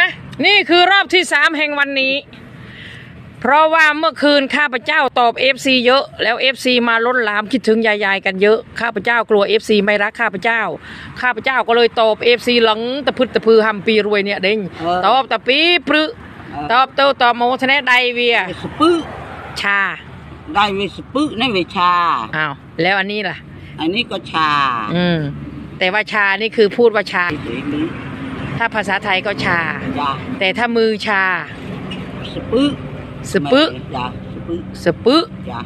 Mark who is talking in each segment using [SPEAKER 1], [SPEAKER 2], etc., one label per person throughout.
[SPEAKER 1] นะนี่คือรอบที่สามแห่งวันนี้ เพราะว่าเมื่อคืนข้าพเจ้าตอบ FC เยอะ แล้ว FC มาล้นหลามคิดถึงยายๆกันเยอะ ข้าพเจ้ากลัว FC ไม่รักข้าพเจ้า ข้าพเจ้าก็เลยตอบ FC หลังตะพึดตะพือหำปีรวยเนี่ยเด้ง
[SPEAKER 2] เออ
[SPEAKER 1] ตอบตะปีปรึตอบเต้าตอบโมทะเนไดเวีย
[SPEAKER 2] สปื้อ
[SPEAKER 1] ชา
[SPEAKER 2] ได้เวสปื้อในเวชา
[SPEAKER 1] อ้าวแล้วอันนี้ล่ะ
[SPEAKER 2] อันนี้ก็ชา
[SPEAKER 1] อืมแต่ว่าชานี่คือพูดว่าชา
[SPEAKER 2] เฉยๆนี้
[SPEAKER 1] ถ้าภาษาไทยก็ชา
[SPEAKER 2] จ้า
[SPEAKER 1] แต่ถ้ามือชา
[SPEAKER 2] สปื้อ
[SPEAKER 1] สปึ
[SPEAKER 2] จ้าสปื้อ
[SPEAKER 1] สปึ
[SPEAKER 2] จ้า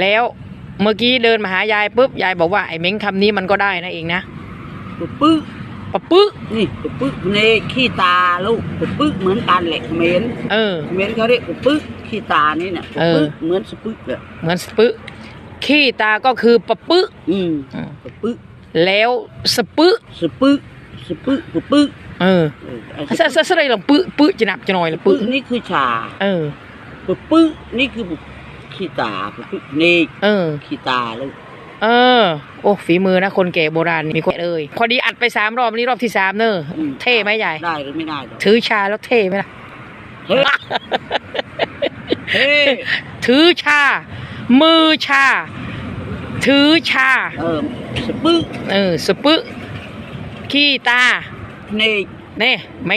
[SPEAKER 1] แล้วเมื่อกี้เดินมาหายายปุ๊บ ยายบอกว่าไอ้เม้งคำนี้มันก็ได้นะเองนะ
[SPEAKER 2] สปื้อ
[SPEAKER 1] ปะปึ๊
[SPEAKER 2] นี่สปื้อเนขี้ตาลูกสปื้อเหมือนกันแหละเหม็น
[SPEAKER 1] เออ
[SPEAKER 2] เหม็นเขาเรียกสปื้อขี้ตานี่น่ะสปื้อ
[SPEAKER 1] เออ
[SPEAKER 2] เหมือนสปื้อเลย
[SPEAKER 1] เหมือนสปึขี้ตาก็คือปะปึ๊
[SPEAKER 2] อืม
[SPEAKER 1] อืม
[SPEAKER 2] สปื้อ
[SPEAKER 1] แล้วสปึ
[SPEAKER 2] สปื้อ สปื้อสปื้อ
[SPEAKER 1] เออ
[SPEAKER 2] เออไอ้
[SPEAKER 1] สะสะสะไรลงปึ๊ปึ๊จะหนับจะหน่อย
[SPEAKER 2] ส
[SPEAKER 1] ละ
[SPEAKER 2] ปื้
[SPEAKER 1] ปึ๊
[SPEAKER 2] อนี่คือชา
[SPEAKER 1] เออ
[SPEAKER 2] สปื้อนี่คือขี้ตาสปื้อเน
[SPEAKER 1] เออ
[SPEAKER 2] ขี้ตาลูก
[SPEAKER 1] เออ โอ้ฝีมือนะคนแก่โบราณมีคนเอ้ยพอดีอัดไปสามรอบวันนี้รอบที่สามเนอะ
[SPEAKER 2] อืม
[SPEAKER 1] เท่ไหมยาย
[SPEAKER 2] ได้หรือไม่ได้หรอก
[SPEAKER 1] ถือชาแล้วเท่ไหมล่ะ
[SPEAKER 2] เฮ้ยเฮ้ย
[SPEAKER 1] ถือชา มือชา ถือชา
[SPEAKER 2] เออสปื้อ
[SPEAKER 1] เออสปึ ขี้ตา
[SPEAKER 2] เน
[SPEAKER 1] เน่ไม่